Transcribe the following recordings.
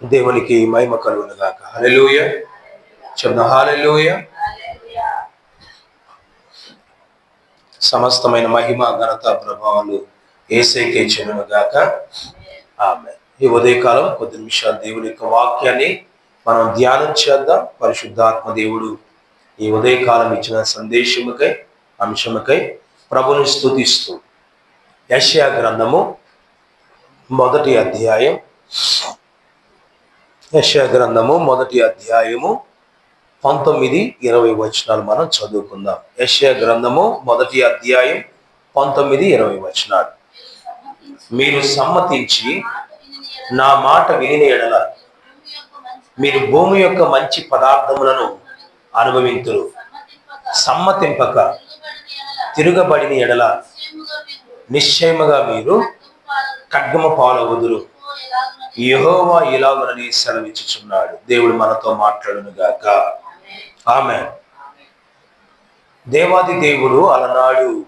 దేవునికి మహిమ కలుగును గాక హల్లెలూయ చెప్దాం హల్లెలూయ సమస్తమైన మహిమ ఘనత ప్రభావాలు ఏసైకే చెందును గాక ఆమె ఈ ఉదయకాలం కొద్ది నిమిషాలు దేవుని యొక్క వాక్యాన్ని మనం ధ్యానం చేద్దాం. పరిశుద్ధాత్మ దేవుడు ఈ ఉదయకాలం ఇచ్చిన సందేశముకై అంశముకై ప్రభుని స్తుతిస్తూ యశ్యా గ్రంథము మొదటి అధ్యాయం యశగ్రంథము గ్రంథము మొదటి అధ్యాయము పంతొమ్మిది ఇరవై వచనాలు మనం చదువుకుందాం. యశ్యా గ్రంథము మొదటి అధ్యాయం పంతొమ్మిది ఇరవై వచనాలు. మీరు సమ్మతించి నా మాట విని ఎడల మీరు భూమి యొక్క మంచి పదార్థములను అనుభవింతురు. సమ్మతింపక తిరుగబడిన ఎడల నిశ్చయముగా మీరు ఖడ్గమ పాలవుదురు. యహోవా ఇలాగునని సెలవిచ్చుచున్నాడు. దేవుడు మనతో మాట్లాడును గాక. ఆమె దేవాది దేవుడు అలనాడు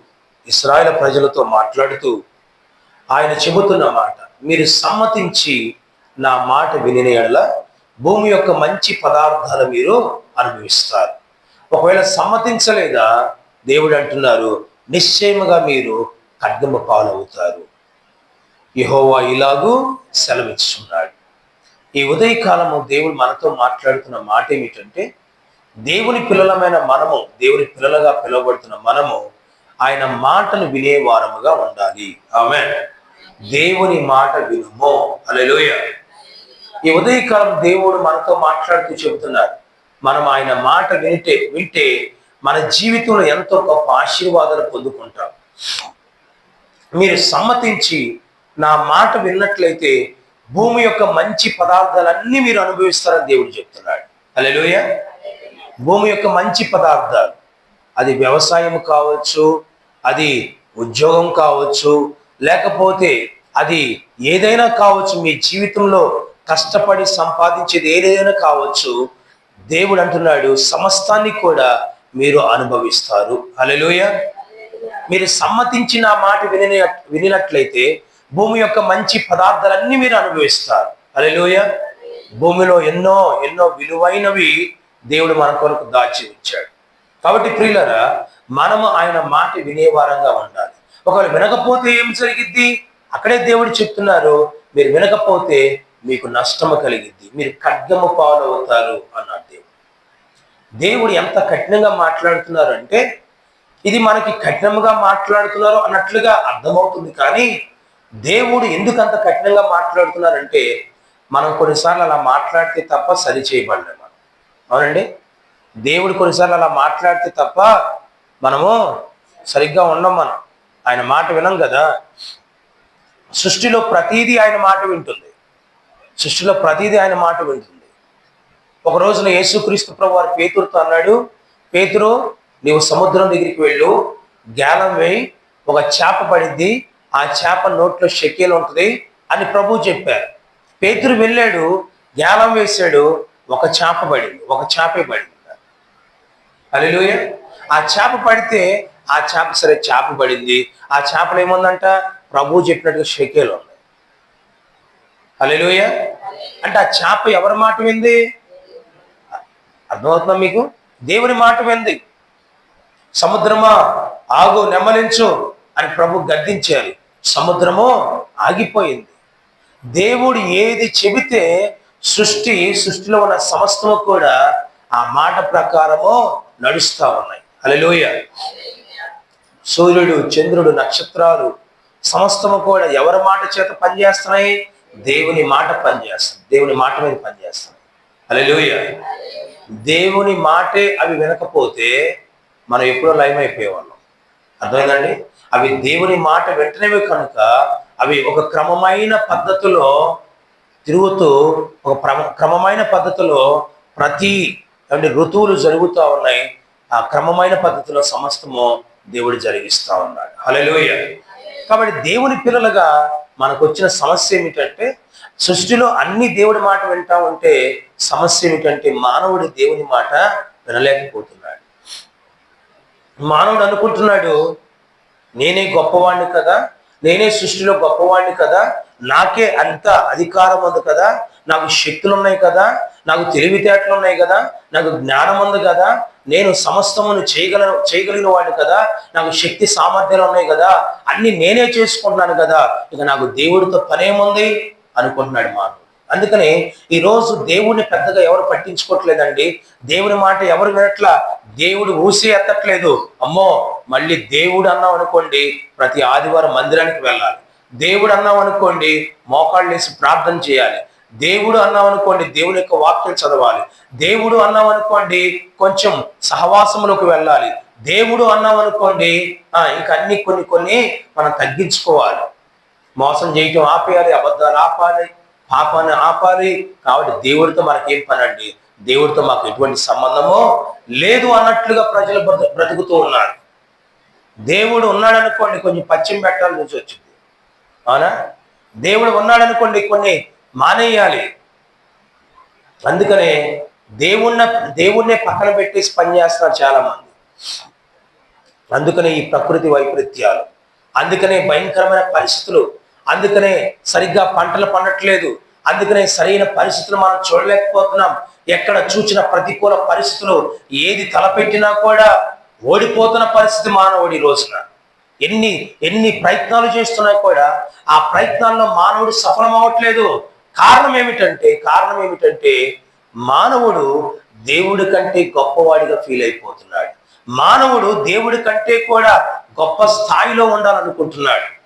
ఇస్రాయల ప్రజలతో మాట్లాడుతూ ఆయన చెబుతున్న మాట మీరు సమ్మతించి నా మాట వినిన ఎడల భూమి యొక్క మంచి పదార్థాలు మీరు అనుభవిస్తారు. ఒకవేళ సమ్మతించలేదా? దేవుడు అంటున్నారు నిశ్చయముగా మీరు ఖడ్గమ పాలవుతారు. యహోవా ఇలాగూ సెలవిచ్చున్నాడు ఈ ఉదయకాలము దేవుడు మనతో మాట్లాడుతున్న మాట ఏమిటంటే దేవుని పిల్లలమైన మనము దేవుని పిల్లలుగా పిలువబడుతున్న మనము ఆయన మాటను వినేవారముగా ఉండాలి. ఆమె దేవుని మాట వినుము. అలెలోయ ఈ ఉదయకాలం దేవుడు మనతో మాట్లాడుతూ చెబుతున్నారు. మనం ఆయన మాట వింటే వింటే మన జీవితంలో ఎంతో గొప్ప ఆశీర్వాదాలు పొందుకుంటాం. మీరు సమ్మతించి నా మాట విన్నట్లయితే భూమి యొక్క మంచి పదార్థాలన్నీ మీరు అనుభవిస్తారని దేవుడు చెప్తున్నాడు. అలెలుయ భూమి యొక్క మంచి పదార్థాలు. అది వ్యవసాయం కావచ్చు అది ఉద్యోగం కావచ్చు లేకపోతే అది ఏదైనా కావచ్చు మీ జీవితంలో కష్టపడి సంపాదించేది ఏదైనా కావచ్చు దేవుడు అంటున్నాడు సమస్తాన్ని కూడా మీరు అనుభవిస్తారు. అలెలుయ మీరు సమ్మతించిన మాట విని వినినట్లయితే భూమి యొక్క మంచి పదార్థాలన్నీ మీరు అనుభవిస్తారు. అలెలుయ భూమిలో ఎన్నో ఎన్నో విలువైనవి దేవుడు మన కొరకు దాచి ఉంచాడు కాబట్టి ప్రియులరా మనము ఆయన మాట వినేవారంగా ఉండాలి. ఒకవేళ వినకపోతే ఏం జరిగిద్ది? అక్కడే దేవుడు చెప్తున్నారు మీరు వినకపోతే మీకు నష్టము కలిగిద్ది. మీరు ఖడ్గము పాలు అవుతారు అన్నాడు దేవుడు. దేవుడు ఎంత కఠినంగా మాట్లాడుతున్నారు అంటే ఇది మనకి కఠినముగా మాట్లాడుతున్నారు అన్నట్లుగా అర్థమవుతుంది కానీ దేవుడు ఎందుకు అంత కఠినంగా మాట్లాడుతున్నారంటే మనం కొన్నిసార్లు అలా మాట్లాడితే తప్ప సరి చేయబడలే మనం అవునండి? దేవుడు కొన్నిసార్లు అలా మాట్లాడితే తప్ప మనము సరిగ్గా ఉండం మనం. ఆయన మాట వినం కదా? సృష్టిలో ప్రతీది ఆయన మాట వింటుంది. సృష్టిలో ప్రతీది ఆయన మాట వింటుంది. ఒక రోజున యేసుక్రీస్తు ప్రభు వారి పేతురుతో అన్నాడు పేతురు నీవు సముద్రం దగ్గరికి వెళ్ళు గ్యాలం వేయి ఒక చేప పడిద్ది ఆ చేప నోట్లో షకీలు ఉంటుంది అని ప్రభు చెప్పారు. పేతురు వెళ్ళాడు గ్యాలం వేశాడు ఒక చేప పడింది ఒక చేపే పడింది. అలెలుయ ఆ చేప పడితే ఆ చేప సరే చేప పడింది. ఆ చేపలు ఏముందంట? ప్రభు చెప్పినట్టుగా షెకేలు ఉన్నాయి. అలెలుయ అంటే ఆ చేప ఎవరి మాట వింది? అర్థమవుతుందా మీకు? దేవుని మాట వింది. సముద్రమా? ఆగు నెమ్మలించు అని ప్రభు గద్దించారు. సముద్రము ఆగిపోయింది. దేవుడు ఏది చెబితే సృష్టి సృష్టిలో ఉన్న సమస్తము కూడా ఆ మాట ప్రకారము నడుస్తా ఉన్నాయి. అలలోయ సూర్యుడు చంద్రుడు నక్షత్రాలు సమస్తము కూడా ఎవరి మాట చేత పనిచేస్తున్నాయి? దేవుని మాట పనిచేస్తుంది దేవుని మాట మీద పనిచేస్తున్నాయి. అలలోయ దేవుని మాటే అవి వినకపోతే మనం ఎప్పుడో లయం అయిపోయేవాళ్ళం అర్థమైందండి? అవి దేవుని మాట వెంటనేవి కనుక అవి ఒక క్రమమైన పద్ధతిలో తిరుగుతూ ఒక క్రమమైన పద్ధతిలో ప్రతి అంటే ఋతువులు జరుగుతూ ఉన్నాయి. ఆ క్రమమైన పద్ధతిలో సమస్తము దేవుడు జరిగిస్తూ ఉన్నాడు. హలలోయ కాబట్టి దేవుని పిల్లలుగా మనకు వచ్చిన సమస్య ఏమిటంటే సృష్టిలో అన్ని దేవుడి మాట వింటా ఉంటే సమస్య ఏమిటంటే మానవుడి దేవుని మాట వినలేకపోతున్నాడు. మానవుడు అనుకుంటున్నాడు నేనే గొప్పవాణ్ణి కదా? నేనే సృష్టిలో గొప్పవాణ్ణి కదా? నాకే అంత అధికారం ఉంది కదా? నాకు శక్తులు ఉన్నాయి కదా? నాకు తెలివితేటలు ఉన్నాయి కదా? నాకు జ్ఞానం ఉంది కదా? నేను సమస్తమును చేయగల చేయగలిగిన వాడిని కదా? నాకు శక్తి సామర్థ్యాలు ఉన్నాయి కదా? అన్ని నేనే చేసుకుంటున్నాను కదా? ఇక నాకు దేవుడితో పనేముంది? అనుకుంటున్నాడు మానవుడు అందుకని ఈరోజు దేవుణ్ణి పెద్దగా ఎవరు పట్టించుకోవట్లేదండి. దేవుని మాట ఎవరు వినట్ల దేవుడు ఊసి ఎత్తట్లేదు. అమ్మో మళ్ళీ దేవుడు అన్నాం అనుకోండి ప్రతి ఆదివారం మందిరానికి వెళ్ళాలి. దేవుడు అన్నాం అనుకోండి మోకాళ్ళు వేసి ప్రార్థన చేయాలి. దేవుడు అన్నాం అనుకోండి దేవుని యొక్క వాక్యం చదవాలి. దేవుడు అన్నాం అనుకోండి కొంచెం సహవాసంలోకి వెళ్ళాలి. దేవుడు అన్నాం అనుకోండి ఇంకా అన్ని కొన్ని కొన్ని మనం తగ్గించుకోవాలి. మోసం చేయటం ఆపేయాలి అబద్ధాలు ఆపాలి పాపాన్ని ఆపాలి. కాబట్టి దేవుడితో మనకేం పని అండి దేవుడితో మాకు ఎటువంటి సంబంధమో లేదు అన్నట్లుగా ప్రజలు బ్రతుకుతూ ఉన్నారు. దేవుడు ఉన్నాడనుకోండి కొంచెం పశ్చిమ పెట్టాలి నుంచి వచ్చింది. అవునా? దేవుడు ఉన్నాడనుకోండి కొన్ని మానేయాలి. అందుకనే దేవుణ్ణ దేవుణ్ణే పక్కన పెట్టేసి పనిచేస్తున్నారు చాలా మంది అందుకనే ఈ ప్రకృతి వైపరీత్యాలు. అందుకనే భయంకరమైన పరిస్థితులు అందుకనే సరిగ్గా పంటలు పండట్లేదు. అందుకనే సరైన పరిస్థితులు మనం చూడలేకపోతున్నాం. ఎక్కడ చూసిన ప్రతికూల పరిస్థితులు ఏది తలపెట్టినా కూడా ఓడిపోతున్న పరిస్థితి మానవుడి రోజున. ఎన్ని ఎన్ని ప్రయత్నాలు చేస్తున్నా కూడా ఆ ప్రయత్నాల్లో మానవుడు సఫలం అవ్వట్లేదు కారణం ఏమిటంటే కారణం ఏమిటంటే మానవుడు దేవుడి కంటే గొప్పవాడిగా ఫీల్ అయిపోతున్నాడు. మానవుడు దేవుడి కంటే కూడా గొప్ప స్థాయిలో ఉండాలనుకుంటున్నాడు.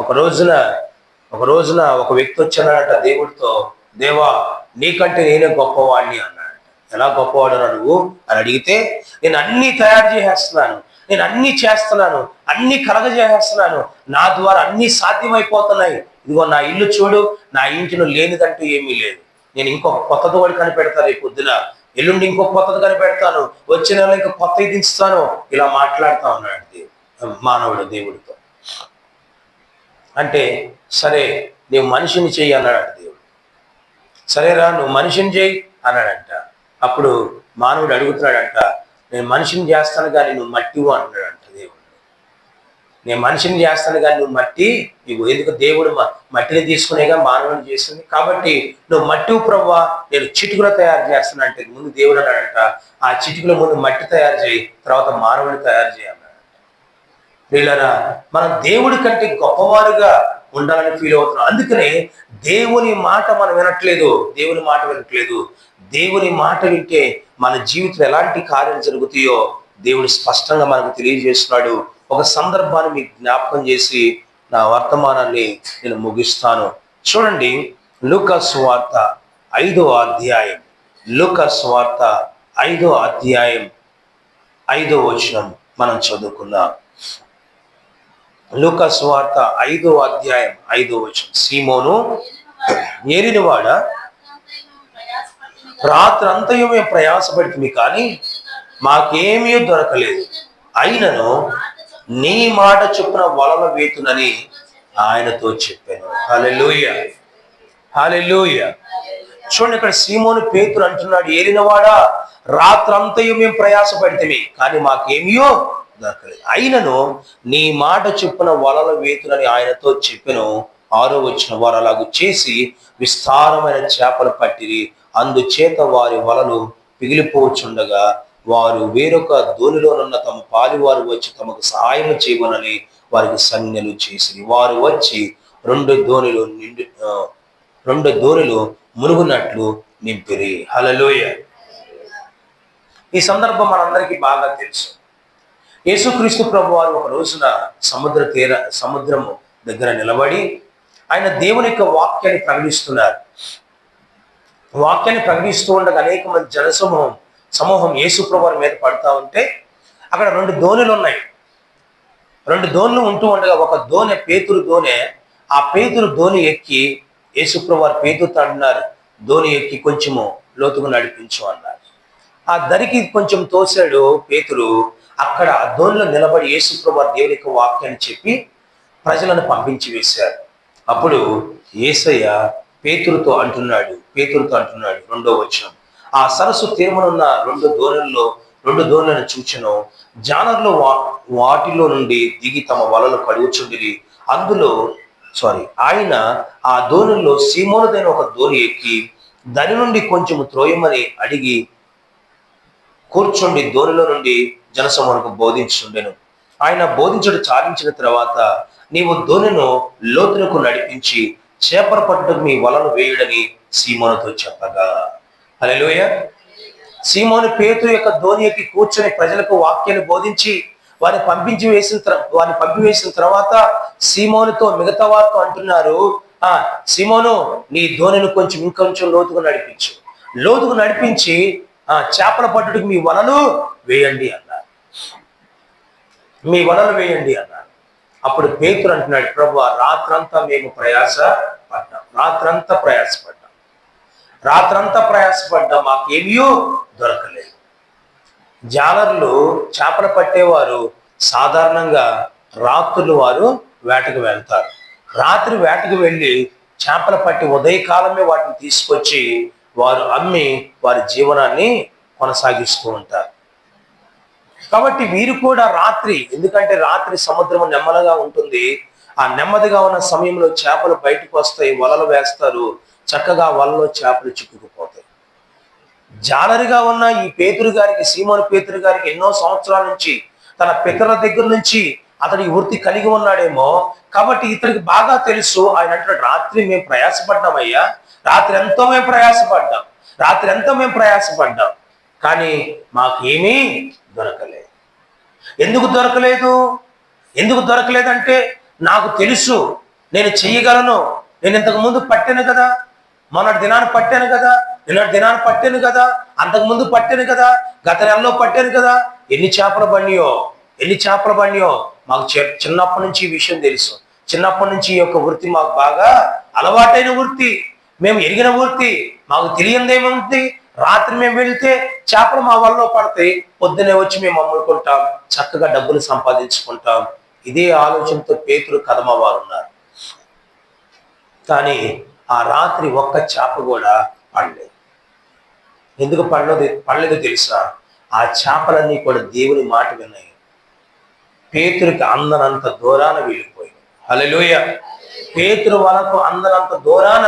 ఒక రోజున ఒక రోజున ఒక వ్యక్తి వచ్చానంట దేవుడితో దేవా నీకంటే నేనే గొప్పవాడిని అన్నాడు ఎలా గొప్పవాడు నువ్వు? అని అడిగితే నేను అన్ని తయారు చేసేస్తున్నాను. నేను అన్ని చేస్తున్నాను. అన్ని కలగజేసేస్తున్నాను. నా ద్వారా అన్ని సాధ్యమైపోతున్నాయి. ఇదిగో నా ఇల్లు చూడు. నా ఇంటిలో లేనిదంటూ ఏమీ లేదు. నేను ఇంకొక కొత్తది కూడా కనిపెడతాను రేపు పొద్దున. ఎల్లుండి ఇంకొక కొత్తది కనిపెడతాను. వచ్చే నెల ఇంకో కొత్తవి దించుతాను ఇలా మాట్లాడుతా ఉన్నాడు దేవుడు మానవుడు దేవుడితో. అంటే సరే నీవు మనిషిని చెయ్యి అన్నాడు దేవుడు. సరేరా నువ్వు మనిషిని చేయి అన్నాడంట. అప్పుడు మానవుడు అడుగుతున్నాడంట నేను మనిషిని చేస్తాను కానీ నువ్వు మట్టివు అన్నాడంట దేవుడు. నేను మనిషిని చేస్తాను కానీ నువ్వు మట్టి నీవు ఎందుకు? దేవుడు మట్టిని తీసుకునేగా మానవుని చేస్తుంది కాబట్టి నువ్వు మట్టివు ప్రవ్వా నేను చిటుకులో తయారు చేస్తాను అంటే ముందు దేవుడు అన్నాడంట ఆ చిటుకుల ముందు మట్టి తయారు చేయి తర్వాత మానవుని తయారు చేయాలి ప్రియులరా మనం దేవుడి కంటే గొప్పవారుగా ఉండాలని ఫీల్ అవుతున్నాం. అందుకనే దేవుని మాట మనం వినట్లేదు. దేవుని మాట వినట్లేదు. దేవుని మాట వింటే మన జీవితంలో ఎలాంటి కార్యాలు జరుగుతాయో దేవుడు స్పష్టంగా మనకు తెలియజేస్తున్నాడు. ఒక సందర్భాన్ని మీకు జ్ఞాపకం చేసి నా వర్తమానాన్ని నేను ముగిస్తాను. చూడండి లూకస్ వార్త ఐదో అధ్యాయం. లూకస్ వార్త ఐదో అధ్యాయం ఐదో వచనం మనం చదువుకుందాం. లూకస్ వార్త ఐదో అధ్యాయం ఐదో వచనం. సీమోను ఏరినవాడ రాత్రి అంతయు మేము ప్రయాసపడితే కానీ మాకేమీ దొరకలేదు. అయినను నీ మాట చొప్పున వలల వేతునని ఆయనతో చెప్పాను. హల్లెలూయ. హల్లెలూయ. చూడండి ఇక్కడ సీమోను పేతురు అంటున్నాడు ఏలినవాడా రాత్రంతయు మేము ప్రయాసపడితే కానీ మాకేమియో దొరకలేదు అయినను నీ మాట చొప్పున వలల వేతులని ఆయనతో చెప్పెను. ఆరో వచ్చిన వారు అలాగూ చేసి విస్తారమైన చేపలు పట్టిరి. అందుచేత వారి వలలు పిగిలిపోచుండగా వారు వేరొక దోనిలోనున్న తమ పాలివారు వచ్చి తమకు సహాయం చేయమనని వారికి సంజ్ఞలు చేసిరి. వారు వచ్చి రెండు దోనిలు నిండు రెండు దోనిలు మునుగునట్లు నింపిరి. హలలోయ ఈ సందర్భం మనందరికీ బాగా తెలుసు. యేసుక్రీస్తు ప్రభు వారు ఒక రోజున సముద్ర తీర సముద్రము దగ్గర నిలబడి ఆయన దేవుని యొక్క వాక్యాన్ని ప్రకటిస్తున్నారు. వాక్యాన్ని ప్రకటిస్తూ ఉండగా అనేక మంది జనసమూహం సమూహం యేసుప్రభు వారి మీద పడతా ఉంటే అక్కడ రెండు దోణులు ఉన్నాయి. రెండు దోణులు ఉంటూ ఉండగా ఒక ధోని పేతురు ధోని ఆ పేతురు దోణి ఎక్కి యేసుప్రభు వారు పేతురుతో అంటున్నారు ధోని ఎక్కి కొంచెము లోతుగా నడిపించు అన్నారు. ఆ దరికి కొంచెం తోసాడు పేతురు అక్కడ అద్దోన్లో నిలబడి యేసుప్రభు దేవుని యొక్క వాక్యాన్ని చెప్పి ప్రజలను పంపించి వేశారు. అప్పుడు ఏసయ్య పేతురుతో అంటున్నాడు పేతురుతో అంటున్నాడు రెండో వచనం. ఆ సరస్సు తీర్మనున్న రెండు దోణుల్లో రెండు దోణులను చూచను జానర్లు వా వాటిలో నుండి దిగి తమ వలలు కడుగుచుండిరి. అందులో సారీ ఆయన ఆ దోణుల్లో సీమోనుదైన ఒక దోణి ఎక్కి దాని నుండి కొంచెం త్రోయమని అడిగి కూర్చుండి ధోనిలో నుండి జనసమూహకు బోధించుండెను ఆయన బోధించడు చాలించిన తర్వాత నీవు ధోనిను లోతునకు నడిపించి చేపలు పట్టుకు మీ వలను వేయుడని సీమోనుతో చెప్పగా. హల్లెలూయా. సీమోను పేతురు యొక్క ధోని ఎక్కి కూర్చొని ప్రజలకు వాక్యాన్ని బోధించి వారిని పంపించి వేసిన వారిని పంపివేసిన తర్వాత సీమోనుతో మిగతా వారితో అంటున్నారు ఆ సీమోను నీ ధోనిని కొంచెం ఇంకొంచెం లోతుగా నడిపించు. లోతుగా నడిపించి ఆ చేపల పట్టుడికి మీ వలలు వేయండి అన్నారు. మీ వలలు వేయండి అన్నారు. అప్పుడు పేతురు అంటున్నాడు ప్రభు రాత్రంతా మేము ప్రయాస పడ్డాం రాత్రంతా ప్రయాసపడ్డాం. రాత్రంతా ప్రయాసపడ్డాం మాకేమీయో దొరకలేదు. జాలర్లు చేపలు పట్టేవారు సాధారణంగా రాత్రులు వారు వేటకు వెళ్తారు. రాత్రి వేటకు వెళ్ళి చేపలు పట్టి ఉదయకాలమే వాటిని తీసుకొచ్చి వారు అమ్మి వారి జీవనాన్ని కొనసాగిస్తూ ఉంటారు. కాబట్టి వీరు కూడా రాత్రి ఎందుకంటే రాత్రి సముద్రం నెమ్మదిగా ఉంటుంది. ఆ నెమ్మదిగా ఉన్న సమయంలో చేపలు బయటకు వస్తాయి వలలు వేస్తారు. చక్కగా వలలో చేపలు చిక్కుకుపోతాయి. జాలరిగా ఉన్న ఈ పేతురు గారికి సీమోను పేతురు గారికి ఎన్నో సంవత్సరాల నుంచి తన పితరుల దగ్గర నుంచి అతడి వృత్తి కలిగి ఉన్నాడేమో. కాబట్టి ఇతడికి బాగా తెలుసు ఆయన అంటే రాత్రి మేము ప్రయాసపడ్డామయ్యా రాత్రి ఎంతో మేము ప్రయాసపడ్డాం. రాత్రి ఎంతో మేము ప్రయాసపడ్డాం. కానీ మాకేమీ దొరకలేదు. ఎందుకు దొరకలేదు? ఎందుకు దొరకలేదంటే నాకు తెలుసు. నేను చెయ్యగలను. నేను ఇంతకు ముందు పట్టాను కదా. మొన్నటి దినాన్ని పట్టాను కదా. నిన్నటి దినాన్ని పట్టాను కదా. అంతకు ముందు పట్టాను కదా. గత నెలలో పట్టాను కదా. ఎన్ని చేపలు బండియో ఎన్ని చేపలు బండియో మాకు చిన్నప్పటి నుంచి ఈ విషయం తెలుసు. చిన్నప్పటి నుంచి ఈ యొక్క వృత్తి మాకు బాగా అలవాటైన వృత్తి. మేము ఎరిగిన వృత్తి మాకు తెలియందేముంది? రాత్రి మేము వెళ్తే చేపలు మా వల్ల పడతాయి. పొద్దునే వచ్చి మేము అమ్ముకుంటాం. చక్కగా డబ్బులు సంపాదించుకుంటాం. ఇదే ఆలోచనతో పేతురు కదమ ఉన్నారు కానీ ఆ రాత్రి ఒక్క చేప కూడా పడలేదు. ఎందుకు పడలేదు? పడలేదు తెలుసా? ఆ చేపలన్నీ కూడా దేవుని మాట విన్నాయి. పేతురికి అందనంత దూరాన వెళ్ళిపోయింది హలోయ పేతురు వలకు అందనంత దూరాన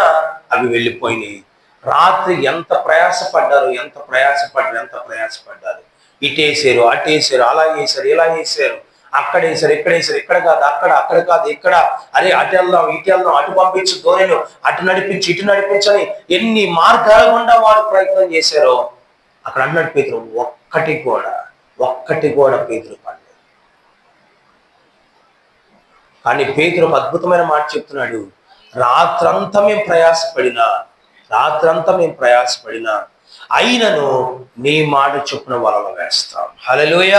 అవి వెళ్ళిపోయినాయి. రాత్రి ఎంత ప్రయాసపడ్డారు ఎంత ప్రయాసపడ్డారు ఎంత ప్రయాసపడ్డారు. ఇటేసారు అటేసారు అలా వేసారు ఇలా వేసారు అక్కడ వేసారు ఇక్కడ వేసారు ఇక్కడ కాదు అక్కడ అక్కడ కాదు ఇక్కడ. అరే అటు వెళ్దాం ఇటు వెళ్దాం అటు పంపించు ధోరణి అటు నడిపించి ఇటు నడిపించని ఎన్ని మార్గాల గుండా వారు ప్రయత్నం చేశారో. అక్కడ అన్నాడు పేతురు ఒక్కటి కూడా ఒక్కటి కూడా పేతురు పడలేదు కానీ పేతురు ఒక అద్భుతమైన మాట చెప్తున్నాడు. రాత్రంతా మేము ప్రయాసపడినా రాత్రంతా మేము ప్రయాసపడినా అయినను నీ మాట చొప్పున వలన వేస్తాం. హలలోయ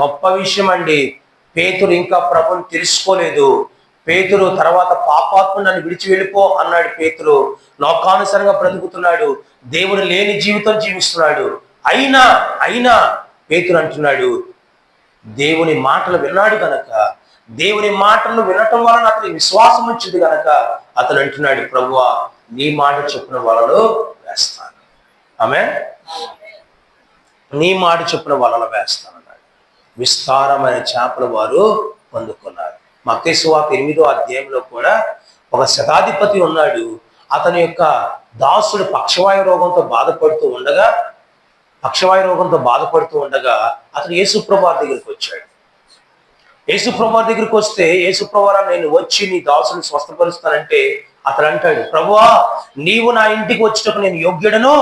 గొప్ప విషయం అండి. పేతురు ఇంకా ప్రభుని తెలుసుకోలేదు. పేతురు తర్వాత పాపాత్మ నన్ను విడిచి వెళ్ళిపో అన్నాడు పేతురు. లోకానుసరంగా బ్రతుకుతున్నాడు. దేవుడు లేని జీవితం జీవిస్తున్నాడు. అయినా అయినా పేతురు అంటున్నాడు దేవుని మాటలు విన్నాడు కనుక దేవుని మాటలు వినటం వలన అతని విశ్వాసం వచ్చింది కనుక అతను అంటున్నాడు ప్రభువా నీ మాట చెప్పిన వలలో వేస్తాను. ఆమె నీ మాట చెప్పిన వలలో వేస్తాను అన్నాడు. విస్తారమైన చేపలు వారు పొందుకున్నారు మత్తేసువాత ఎనిమిదో అధ్యాయంలో కూడా ఒక శతాధిపతి ఉన్నాడు. అతని యొక్క దాసుడు పక్షవాయు రోగంతో బాధపడుతూ ఉండగా పక్షవాయు రోగంతో బాధపడుతూ ఉండగా అతను యేసుప్రభు దగ్గరికి వచ్చాడు. యేసుప్రభు దగ్గరికి వస్తే యేసుప్రభురా నేను వచ్చి నీ దాసుని స్వస్థపరుస్తానంటే అతను అంటాడు ప్రభువా నీవు నా ఇంటికి వచ్చినప్పుడు నేను యోగ్యుడను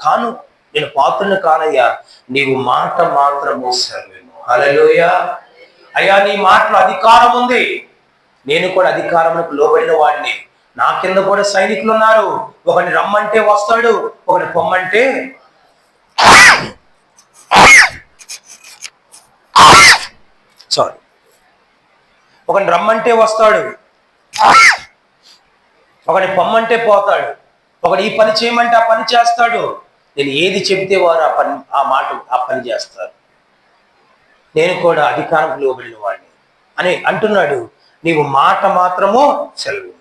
కాను నేను పాత్రను కానయ్యా నీవు మాట మాత్రం సెలవేమో అలలోయ అయ్యా నీ మాటలో అధికారం ఉంది. నేను కూడా అధికారములకు లోబడిన వాడిని. నా కింద కూడా సైనికులు ఉన్నారు. ఒకని రమ్మంటే వస్తాడు ఒకని పొమ్మంటే సారీ ఒకని రమ్మంటే వస్తాడు. ఒకని పొమ్మంటే పోతాడు. ఒకడు ఈ పని చేయమంటే ఆ పని చేస్తాడు. నేను ఏది చెబితే వారు ఆ పని ఆ మాట ఆ పని చేస్తారు. నేను కూడా అధికారం లోబడిన వాడిని అని అంటున్నాడు. నీవు మాట మాత్రము సెలవు.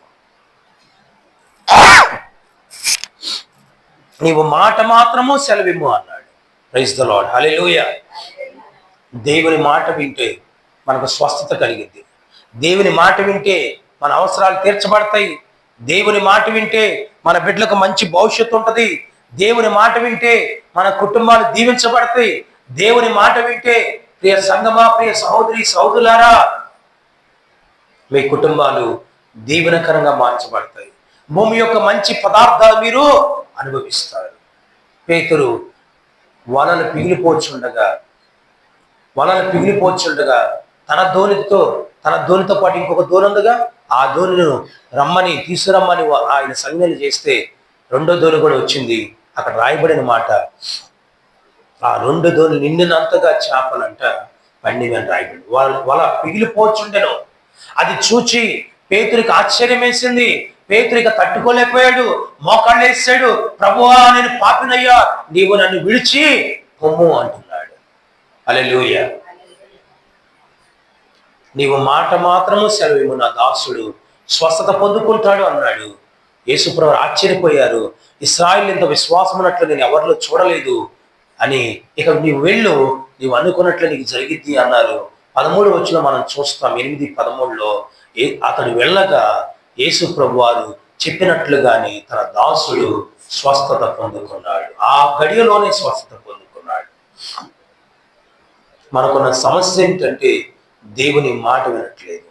నీవు మాట మాత్రము సెలవిమ్ము అన్నాడు. ప్రైజ్ ద లాడ్ హలే దేవుని మాట వింటే మనకు స్వస్థత కలిగింది దేవుని మాట వింటే మన అవసరాలు తీర్చబడతాయి. దేవుని మాట వింటే మన బిడ్డలకు మంచి భవిష్యత్తు ఉంటుంది. దేవుని మాట వింటే మన కుటుంబాలు దీవించబడతాయి. దేవుని మాట వింటే ప్రియ సంగమా ప్రియ సహోదరి సహోదరులారా మీ కుటుంబాలు దీవెనకరంగా మార్చబడతాయి. భూమి యొక్క మంచి పదార్థాలు మీరు అనుభవిస్తారు. పేతురు వలలు పిగిలిపోచుండగా వలలు పిగిలిపోచుండగా తన ధోనితో తన ధోనితో పాటు ఇంకొక ధోని ఉందిగా ఆ ధోనిను రమ్మని తీసుకురమ్మని ఆయన సంజ్ఞలు చేస్తే రెండో ధోని కూడా వచ్చింది. అక్కడ రాయబడిన మాట ఆ రెండు ధోని నిండినంతగా చేపలంట పండివి అని రాయబడి వాళ్ళ వల పిగిలిపోచుండెను. అది చూచి పేతురికి ఆశ్చర్యం వేసింది పేతురిక తట్టుకోలేకపోయాడు మోకాళ్ళేసాడు ప్రభువా నేను పాపినయ్యా నీవు నన్ను విడిచి పొమ్ము అంటున్నాడు. అలెలుయ నీవు మాట మాత్రము సెలవు నా దాసుడు. స్వస్థత పొందుకుంటాడు అన్నాడు. యేసుప్రభు ఆశ్చర్యపోయారు. ఇస్రాయిల్ ఇంత విశ్వాసం ఉన్నట్లు నేను ఎవరిలో చూడలేదు అని ఇక నీవు వెళ్ళు నీవు అనుకున్నట్లు నీకు జరిగిద్ది అన్నారు. పదమూడు వచ్చిన మనం చూస్తాం ఎనిమిది పదమూడులో ఏ అతడు వెళ్ళగా యేసు ప్రభు వారు చెప్పినట్లుగానే తన దాసుడు స్వస్థత పొందుకున్నాడు. ఆ గడియలోనే స్వస్థత పొందుకున్నాడు. మనకున్న సమస్య ఏంటంటే దేవుని మాట వినట్లేదు.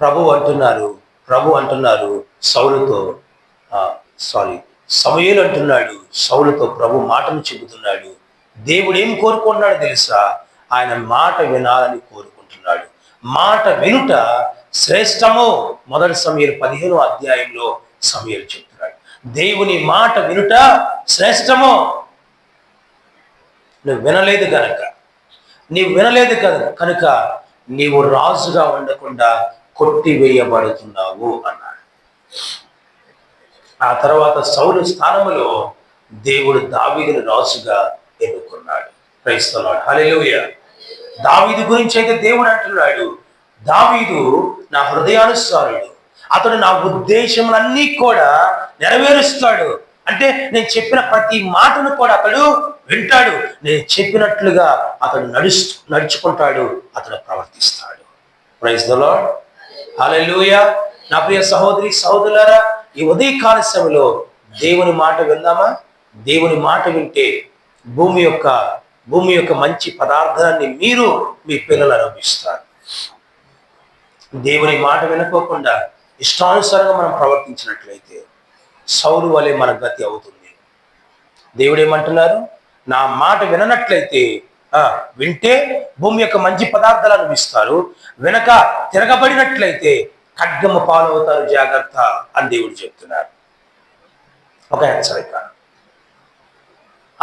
ప్రభు అంటున్నారు ప్రభు అంటున్నారు సౌలుతో సారీ సమయలు అంటున్నాడు సౌలుతో ప్రభు మాటను చెబుతున్నాడు. దేవుడు ఏం కోరుకుంటున్నాడు తెలుసా? ఆయన మాట వినాలని కోరుకుంటున్నాడు. మాట వినుట శ్రేష్టము. మొదటి సమయలు పదిహేను అధ్యాయంలో సమయలు చెప్తున్నాడు. దేవుని మాట వినుట శ్రేష్టము. నువ్వు వినలేదు కనుక నీవు వినలేదు కనుక కనుక నీవు రాజుగా ఉండకుండా కొట్టివేయబడుతున్నావు అన్నాడు. ఆ తర్వాత సౌలు స్థానములో దేవుడు దావీదుని రాజుగా ఎన్నుకున్నాడు. క్రైస్తవున్నాడు హల్లెలూయ దావీదు గురించి అయితే దేవుడు అంటున్నాడు. దావీదు నా హృదయానుసారుడు. అతడు నా ఉద్దేశములన్నీ కూడా నెరవేరుస్తాడు. అంటే నేను చెప్పిన ప్రతి మాటను కూడా అతడు వింటాడు. నేను చెప్పినట్లుగా అతడు నడుచు నడుచుకుంటాడు అతడు ప్రవర్తిస్తాడు. ప్రైజ్ ద లార్డ్ నా ప్రియ సహోదరి సహోదరులారా ఈ ఉదయకాల సమయంలో దేవుని మాట విందామా? దేవుని మాట వింటే భూమి యొక్క భూమి యొక్క మంచి పదార్థాన్ని మీరు మీ పిల్లలు అనుభవిస్తారు. దేవుని మాట వినుకోకుండా ఇష్టానుసారంగా మనం ప్రవర్తించినట్లయితే సౌరు వలె మన గతి అవుతుంది. దేవుడు ఏమంటున్నారు నా మాట విననట్లయితే వింటే భూమి యొక్క మంచి పదార్థాలు అనుభవిస్తారు వెనక తిరగబడినట్లయితే ఖడ్గము పాలవుతారు జాగ్రత్త అని దేవుడు చెప్తున్నారు. ఒక హెచ్చరిక.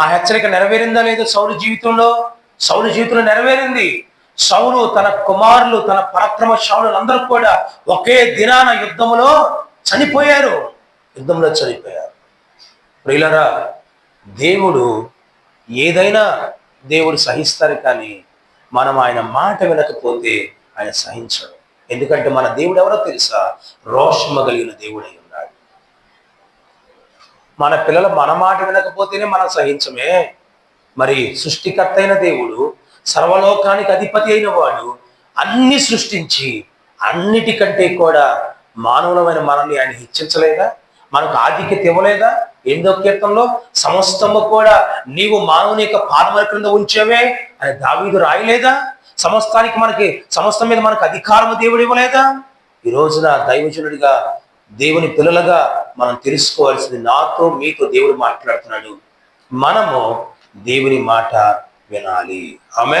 ఆ హెచ్చరిక నెరవేరిందా లేదో సౌరు జీవితంలో? సౌరు జీవితంలో నెరవేరింది. సౌరు తన కుమారులు తన పరాక్రమశాలు అందరూ కూడా ఒకే దినాన యుద్ధంలో చనిపోయారు. యుద్ధంలో చనిపోయారు. ప్రియులరా దేవుడు ఏదైనా దేవుడు సహిస్తారు కానీ మనం ఆయన మాట వినకపోతే ఆయన సహించడు. ఎందుకంటే మన దేవుడు ఎవరో తెలుసా? రోషమ కలిగిన దేవుడై ఉన్నాడు. మన పిల్లలు మన మాట వినకపోతేనే మనం సహించమే. మరి సృష్టికర్త అయిన దేవుడు సర్వలోకానికి అధిపతి అయిన వాడు అన్ని సృష్టించి అన్నిటికంటే కూడా మానవులమైన మనల్ని ఆయన హెచ్చించలేదా? మనకు ఆధిక్యత ఇవ్వలేదా? ఎనిమిదో కీర్తనలో సమస్తము కూడా నీవు మానవుని యొక్క పాదముల క్రింద ఉంచేవే అని దావీదు రాయలేదా? సమస్తానికి మనకి సమస్తం మీద మనకు అధికారము దేవుడు ఇవ్వలేదా? ఈ రోజున దైవజనుడిగా దేవుని పిల్లలుగా మనం తెలుసుకోవాల్సింది నాతో మీతో దేవుడు మాట్లాడుతున్నాడు. మనము దేవుని మాట వినాలి. ఆమె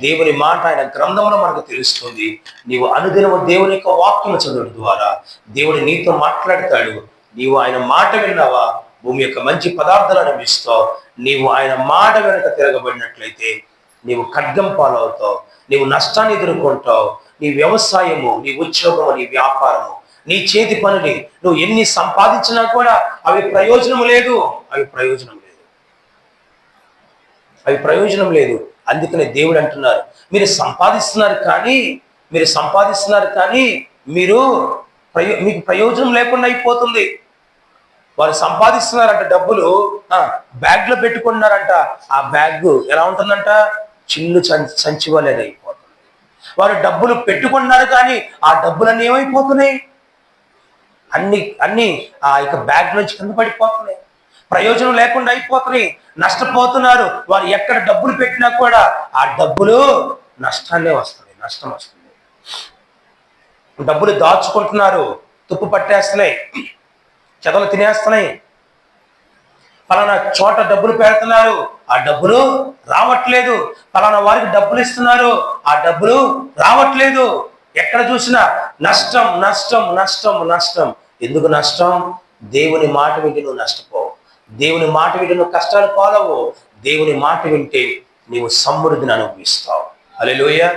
దేవుని మాట ఆయన గ్రంథంలో మనకు తెలుస్తుంది. నీవు అనుదినము దేవుని యొక్క వాక్యం చదవడం ద్వారా దేవుడు నీతో మాట్లాడతాడు. నీవు ఆయన మాట విన్నావా? భూమి యొక్క మంచి పదార్థాలు అనుభవిస్తావు నీవు ఆయన మాట వెనుక తిరగబడినట్లయితే నీవు ఖడ్గం పాలవుతావు. నీవు నష్టాన్ని ఎదుర్కొంటావు. నీ వ్యవసాయము నీ ఉద్యోగము నీ వ్యాపారము నీ చేతి పనుని నువ్వు ఎన్ని సంపాదించినా కూడా అవి ప్రయోజనం లేదు. అవి ప్రయోజనం లేదు. అవి ప్రయోజనం లేదు. అందుకనే దేవుడు అంటున్నారు మీరు సంపాదిస్తున్నారు కానీ మీరు సంపాదిస్తున్నారు కానీ మీరు ప్రయో మీకు ప్రయోజనం లేకుండా అయిపోతుంది. వారు సంపాదిస్తున్నారంట డబ్బులు. బ్యాగ్లో పెట్టుకుంటున్నారంట ఆ బ్యాగ్ ఎలా ఉంటుందంట? చిల్లు సంచి సంచి వలెది అయిపోతుంది. వారు డబ్బులు పెట్టుకున్నారు కానీ ఆ డబ్బులన్నీ ఏమైపోతున్నాయి? అన్ని అన్ని ఆ యొక్క బ్యాగ్ నుంచి కింద పడిపోతున్నాయి. ప్రయోజనం లేకుండా అయిపోతున్నాయి. నష్టపోతున్నారు. వారు ఎక్కడ డబ్బులు పెట్టినా కూడా ఆ డబ్బులు నష్టాన్నే వస్తుంది నష్టం వస్తుంది. డబ్బులు దాచుకుంటున్నారు. తుప్పు పట్టేస్తున్నాయి. చెదలు తినేస్తున్నాయి. ఫలానా చోట డబ్బులు పెడుతున్నారు. ఆ డబ్బులు రావట్లేదు. ఫలానా వారికి డబ్బులు ఇస్తున్నారు. ఆ డబ్బులు రావట్లేదు. ఎక్కడ చూసినా నష్టం నష్టం నష్టం నష్టం. ఎందుకు నష్టం? దేవుని మాట వింటే నువ్వు నష్టపోవు. దేవుని మాట వింటే నువ్వు కష్టాలు పాలవు. దేవుని మాట వింటే నీవు సమృద్ధిని అనుభవిస్తావు. అలెలోయ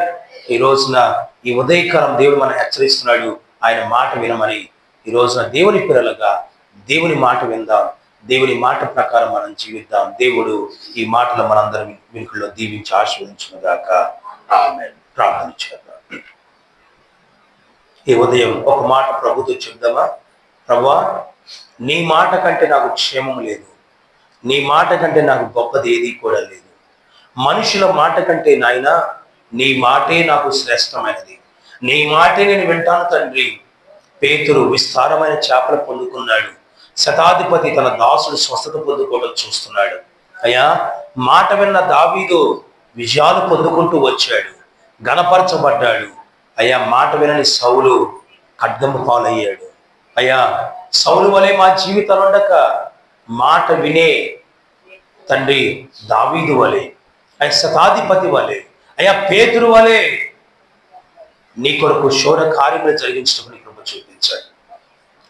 ఈ రోజున ఈ ఉదయకాలం దేవుడు మనం హెచ్చరిస్తున్నాడు. ఆయన మాట వినమని. ఈ రోజున దేవుని పిల్లలుగా దేవుని మాట విందాం. దేవుని మాట ప్రకారం మనం జీవిద్దాం. దేవుడు ఈ మాటలు మనందరం వెనుకల్లో దీవించి ఆశీర్వదించిన గాక ఆమె ప్రార్థన చేద్దాం. ఈ ఉదయం ఒక మాట ప్రభుతో చెప్దామా? ప్రభా నీ మాట కంటే నాకు క్షేమం లేదు. నీ మాట కంటే నాకు గొప్పది ఏది కూడా లేదు. మనుషుల మాట కంటే నాయన నీ మాటే నాకు శ్రేష్టమైనది. నీ మాటే నేను వింటాను తండ్రి. పేతురు విస్తారమైన చేపలు పొందుకున్నాడు. శతాధిపతి తన దాసుడు స్వస్థత పొందుకోవడం చూస్తున్నాడు. అయ్యా మాట విన్న దావీదు విజయాలు పొందుకుంటూ వచ్చాడు. గణపరచబడ్డాడు. అయ్యా మాట వినని సౌలు ఖడ్గము పాలయ్యాడు. అయ్యా సౌలు వలె మా జీవితాలు ఉండక మాట వినే తండ్రి దావీదు వలె అయ్యా శతాధిపతి వలె అయ్యా పేతురు వలె నీ కొరకు శోర కార్యములు జరిగించడం కృప చూపించాడు.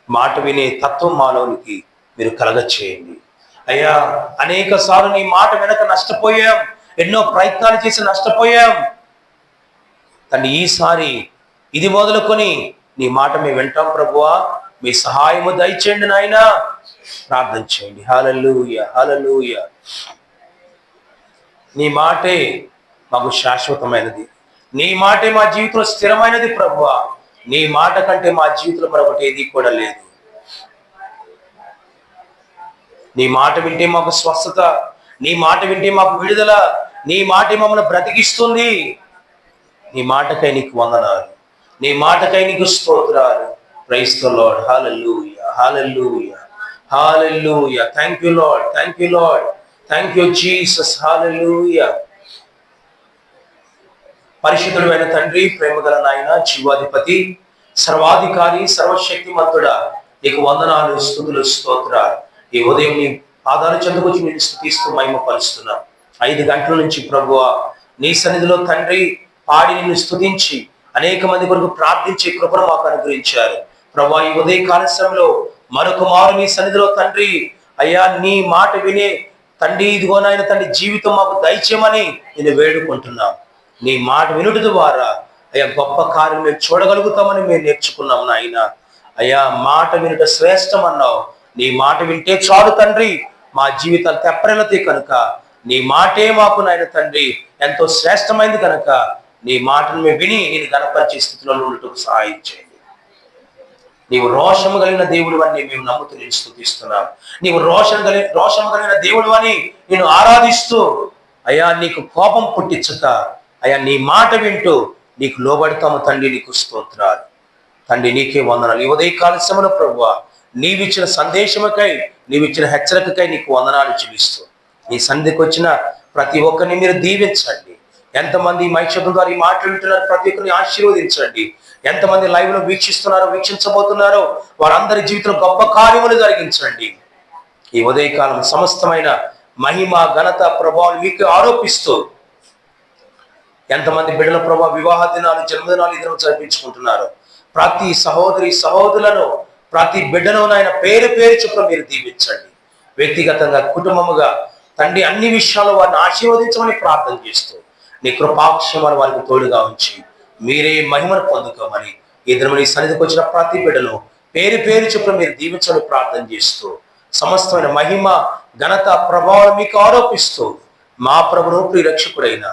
మాట వినే తత్వం మాలోనికి మీరు కలగ అయ్యా అనేక సార్లు నీ మాట వెనక నష్టపోయాం. ఎన్నో ప్రయత్నాలు చేసి నష్టపోయాం. తండ్రి ఈసారి ఇది మొదలుకొని నీ మాట మేము వింటాం ప్రభువా. మీ సహాయము దయచేయండి నాయన. ప్రార్థన చేయండి. హాలూయ హాలూయ నీ మాటే మాకు శాశ్వతమైనది. నీ మాటే మా జీవితంలో స్థిరమైనది ప్రభువా. నీ మాట కంటే మా జీవితంలో మరొకటి ఏది కూడా లేదు. నీ మాట వింటే మాకు స్వస్థత నీ మాట వింటే మాకు విడుదల నీ మాట మమ్మల్ని బ్రతికిస్తుంది. నీ మాటకై నీకు వందనాలు నీ మాటకై నీకు స్తోత్రాలు. Christ Lord hallelujah hallelujah hallelujah thank you Lord thank you Lord thank you Jesus hallelujah పరిశుద్ధుడు అయిన తండ్రి ప్రేమగల నాయన జీవాధిపతి సర్వాధికారి సర్వశక్తిమంతుడా నీకు వందనాలు స్థుతులు స్తోత్రాలు. ఈ ఉదయం నీ ఆధార చెందుకొచ్చి నేను స్థుతిస్తూ మహిమపరుస్తున్నా. ఐదు గంటల నుంచి ప్రభువ నీ సన్నిధిలో తండ్రి పాడి నిన్ను స్థుతించి అనేక మంది కొరకు ప్రార్థించే కృపను మాకు అనుగ్రహించారు. ప్రభా ఈ ఉదయ కాలశ్రమంలో మరొక మారు నీ సన్నిధిలో తండ్రి. అయ్యా నీ మాట వినే తండ్రి ఇదిగోనైనా తండ్రి జీవితం మాకు దయచేయమని నేను వేడుకుంటున్నాను నీ మాట వినుట ద్వారా అయ్యా గొప్ప కార్యం మేము చూడగలుగుతామని మేము నేర్చుకున్నాం నాయన. అయ్యా మాట వినుట శ్రేష్టం అన్నావు నీ మాట వింటే చాలు తండ్రి. మా జీవితాలు తెప్పరెలతాయి కనుక. నీ మాటే మాకు నాయన తండ్రి. ఎంతో శ్రేష్టమైంది కనుక. నీ మాటను మేము విని నేను గణపరిచే స్థితిలో ఉండటం సహాయం చేయండి. నీవు రోషము కలిగిన దేవుడు అని మేము నమ్ముతూ నేను స్థుతిస్తున్నాం. నీవు రోషం కలిగిన రోషము కలిగిన దేవుడు అని నేను ఆరాధిస్తూ అయ్యా నీకు కోపం పుట్టించుతా అయ్యా నీ మాట వింటూ నీకు లోబడతాము తండ్రి నీకు స్తోత్రాలు. తండ్రి నీకే వందనాలు. ఈ ఉదయకాల సమయంలో ప్రభువ నీవిచ్చిన సందేశముకై నీవిచ్చిన హెచ్చరికకై నీకు వందనాలు చూపిస్తూ నీ సంధికి వచ్చిన ప్రతి ఒక్కరిని మీరు దీవించండి. ఎంతమంది మైక్షకుల ద్వారా ఈ మాటలు వింటున్నారు ప్రతి ఒక్కరిని ఆశీర్వదించండి. ఎంతమంది లైవ్లో వీక్షిస్తున్నారో వీక్షించబోతున్నారో వారందరి జీవితంలో గొప్ప కార్యములు జరిగించండి. ఈ ఉదయకాలం సమస్తమైన మహిమ ఘనత ప్రభావం మీకు ఆరోపిస్తూ ఎంతమంది బిడ్డల ప్రభావ వివాహ దినాలు జన్మదినాలు ఇద్దరు జరిపించుకుంటున్నారు ప్రతి సహోదరి సహోదరులను ప్రతి బిడ్డను ఆయన పేరు పేరు చొప్పున మీరు దీవించండి. వ్యక్తిగతంగా కుటుంబముగా తండ్రి అన్ని విషయాల్లో వారిని ఆశీర్వదించమని ప్రార్థన చేస్తూ నీ కృపాక్షమని వారికి తోడుగా ఉంచి మీరే మహిమను పొందుకోమని ఇద్దరు సన్నిధికి వచ్చిన ప్రతి బిడ్డను పేరు పేరు చొప్పున మీరు దీవించమని ప్రార్థన చేస్తూ సమస్తమైన మహిమ ఘనత ప్రభావం మీకు ఆరోపిస్తూ మా ప్రభును ప్రియరక్షకుడైన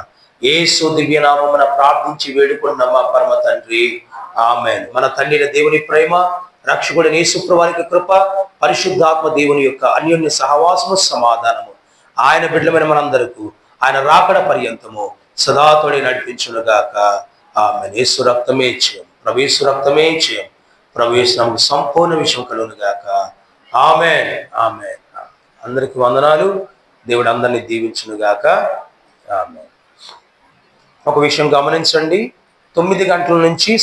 యేసు దివ్యనామమున ప్రార్థించి వేడుకున్న మా పరమ తండ్రి. ఆమె మన తండ్రి దేవుని ప్రేమ రక్షకుడి నేసుప్రవానికి కృప పరిశుద్ధాత్మ దేవుని యొక్క అన్యోన్య సహవాసము సమాధానము. ఆయన బిడ్డలమైన మనందరకు ఆయన రాకడ పర్యంతము సదాతోడి నడిపించునుగాక. ఆమె నేసు రక్తమే చేయం ప్రవేశ రక్తమే చేయం ప్రవేశ నమ్మకు సంపూర్ణ విషయం కలుగునుగాక. ఆమె ఆమె అందరికి వందనాలు. దేవుడు అందరినీ దీవించునుగాక. ఆమె ఒక విషయం గమనించండి. తొమ్మిది గంటల నుంచి